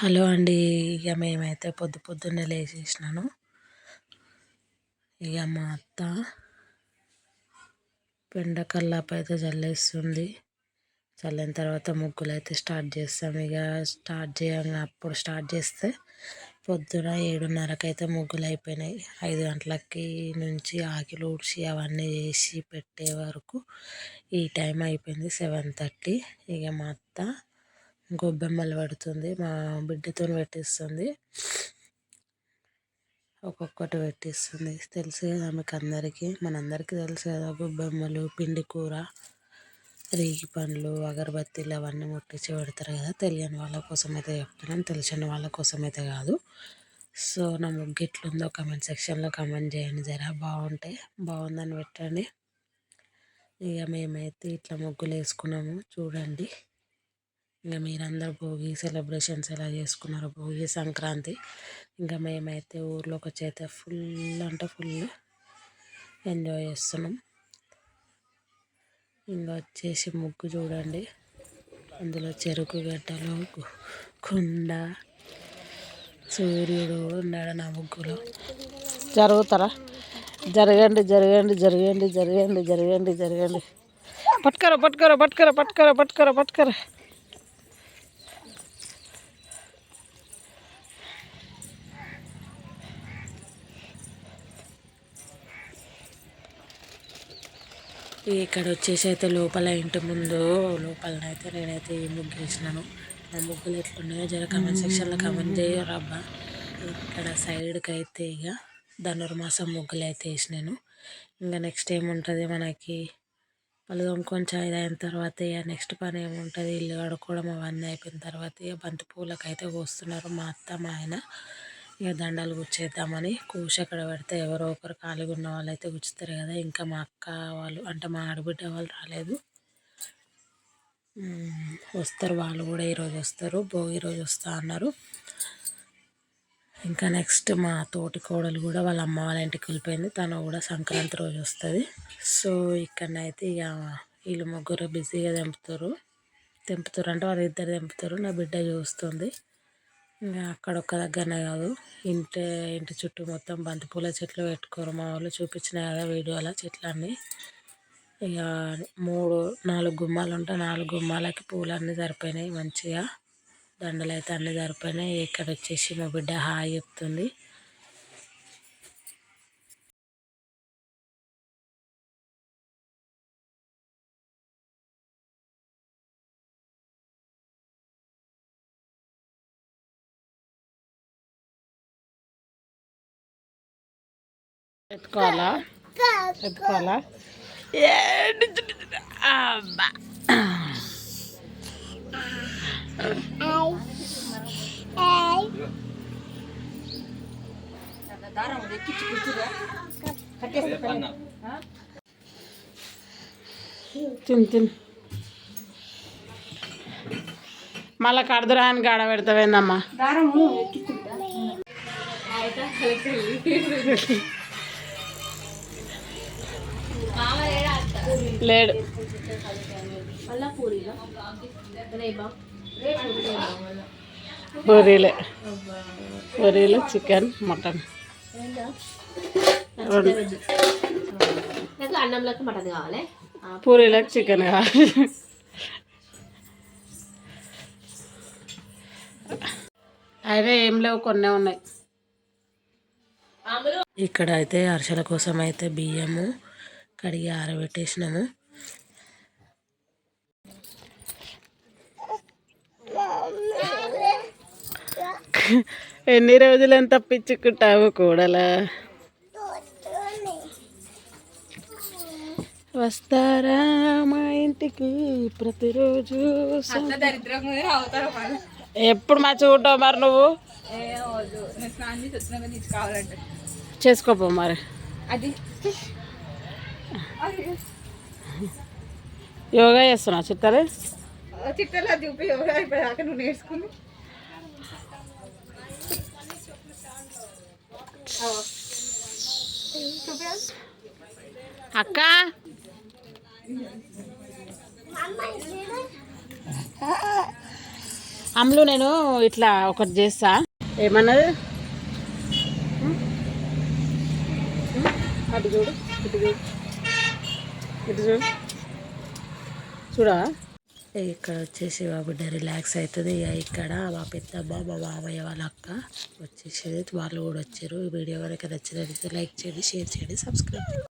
Hello అండి ఇక మేమైతే పొద్దు పొద్దున్నే లేచేసినాను. ఇక మా అత్త పెండకల్లాపు అయితే చల్లేస్తుంది చల్లిన తర్వాత ముగ్గులు అయితే స్టార్ట్ చేస్తాం. ఇక స్టార్ట్ చేయంగా అప్పుడు స్టార్ట్ చేస్తే పొద్దున ఏడున్నరకు అయితే ముగ్గులు అయిపోయినాయి ఐదు గంటలకి నుంచి ఆకిలు ఊడ్చి అవన్నీ చేసి పెట్టే వరకు ఈ టైం అయిపోయింది సెవెన్ థర్టీ. ఇక మా అత్త గొబ్బెమ్మలు పడుతుంది. మా బిడ్డతో పెట్టిస్తుంది. ఒక్కొక్కటి పెట్టిస్తుంది. తెలుసు కదా మీకు అందరికీ మనందరికీ తెలుసు కదా గొబ్బెమ్మలు పిండి కూర రేగి పండ్లు అగరబత్తీలు అవన్నీ ముట్టించి పెడతారు కదా. తెలియని వాళ్ళ కోసం అయితే చెప్తున్నాను. తెలిసిన వాళ్ళ కోసం అయితే కాదు. సో నా ముగ్గు ఎట్లుందో కమెంట్ సెక్షన్లో కమెంట్ చేయండి. జరా బాగుంటే బాగుందని పెట్టండి. ఇక మేమైతే ఇట్లా ముగ్గులు వేసుకున్నాము చూడండి. ఇంకా మీరందరూ భోగి సెలబ్రేషన్స్ ఎలా చేసుకున్నారు భోగి సంక్రాంతి. ఇంకా మేమైతే ఊర్లోకి వచ్చైతే ఫుల్ అంటే ఫుల్ ఎంజాయ్ చేస్తున్నాం. ఇంకా వచ్చేసి ముగ్గు చూడండి. అందులో చెరుకు గడ్డలు కుండ సూర్యుడు ఉన్నాడు నా ముగ్గులో. జరుగుతారా? జరగండి జరగండి జరగండి జరగండి జరగండి జరగండి. పట్టుకరా పట్టుకరా పట్టుకరా పట్టుకరా పట్టుకరా పట్టుకరా. ఇక్కడ వచ్చేసి అయితే లోపల ఇంటి ముందు లోపలనైతే నేనైతే ఈ ముగ్గు వేసినాను నా ముగ్గులు ఎట్లున్నాయో జర కమెంట్ సెక్షన్లో కమెంట్ చేయరబ్బా ఇక్కడ సైడ్కి అయితే ఇక ధనుర్మాసం ముగ్గులు అయితే వేసినాను. ఇంకా నెక్స్ట్ ఏముంటుంది మనకి? వాళ్ళు కొంచెం చాయ్ అయిన తర్వాత ఇక నెక్స్ట్ పని ఏముంటుంది? ఇల్లు కడుక్కోవడం అవన్నీ అయిపోయిన తర్వాత ఇక బంతి పూలకు అయితే పోస్తున్నారు మా అత్త మా ఆయన. ఇక దండలు గుచ్చేద్దామని కూష అక్కడ పెడితే ఎవరో ఒకరు ఖాళీగా ఉన్న వాళ్ళు అయితే గుచ్చుతారు కదా. ఇంకా మా అక్క వాళ్ళు అంటే మా ఆడబిడ్డ వాళ్ళు రాలేదు. వస్తారు వాళ్ళు కూడా ఈరోజు వస్తారు. భోగి రోజు వస్తా అన్నారు. ఇంకా నెక్స్ట్ మా తోటి కోడలు కూడా వాళ్ళ అమ్మ వాళ్ళ ఇంటికి వెళ్ళిపోయింది. తను కూడా సంక్రాంతి రోజు వస్తుంది. సో ఇక్కడనైతే ఇక వీళ్ళు ముగ్గురు బిజీగా తెంపుతారు. తెంపుతారు అంటే వాళ్ళు ఇద్దరు తెంపుతారు. నా బిడ్డ చూస్తుంది. అక్కడ ఒక్క దగ్గరనే కాదు. ఇంటి ఇంటి చుట్టూ మొత్తం బంతిపూల చెట్లు పెట్టుకోరు. మా వాళ్ళు చూపించిన కదా వీడియోలో చెట్లన్నీ. ఇక మూడు నాలుగు గుమ్మాలు ఉంటే నాలుగు గుమ్మాలకి పూలన్నీ సరిపోయినాయి మంచిగా. దండలు అయితే అన్నీ సరిపోయినాయి. ఇక్కడ వచ్చేసి మా బిడ్డ హాయ్ చెప్తుంది. ఎత్తుకోవాలా? ఎత్తుకోవాలా? అబ్బా. తిన్ తిన్. మళ్ళా కడదురాని గాడ పెడతావేందమ్మా? లేడు పూరీలే పూరీలు చికెన్ మటన్. అన్నంలోకి మటన్ కావాలి? పూరీలకు చికెన్ కావాలి. అయినా ఏం లేవు కొన్నే ఉన్నాయి. ఇక్కడ అయితే అరిసెల కోసం అయితే బియ్యము కడిగి ఆరబెట్టేసినాము. ఎన్ని రోజులని తప్పించుకుంటావు కూడలా? వస్తారా మా ఇంటికి ప్రతిరోజు? ఎప్పుడు మా చూడటం మరి నువ్వు? చేసుకోపో మరి. అది. యోగా చేస్తున్నా చిత్తరే చిట్టలో చూపి అయిపోయాక నువ్వు నేర్చుకుని అక్క? అమ్ములు నేను ఇట్లా ఒకటి చేస్తా. ఏమన్నది? అటు చూడు ఇటు చూడు. ఇటు చూడు. చూడా? ఇక్కడ వచ్చేసి మా బిడ్డ రిలాక్స్ అవుతుంది ఇక ఇక్కడ మా పెద్దమ్మ మా మామయ్య వాళ్ళ అక్క వచ్చేసేది. వాళ్ళు కూడా వచ్చారు. ఈ వీడియో కనుక నచ్చినట్లయితే లైక్ చేయండి షేర్ చేయండి సబ్స్క్రైబ్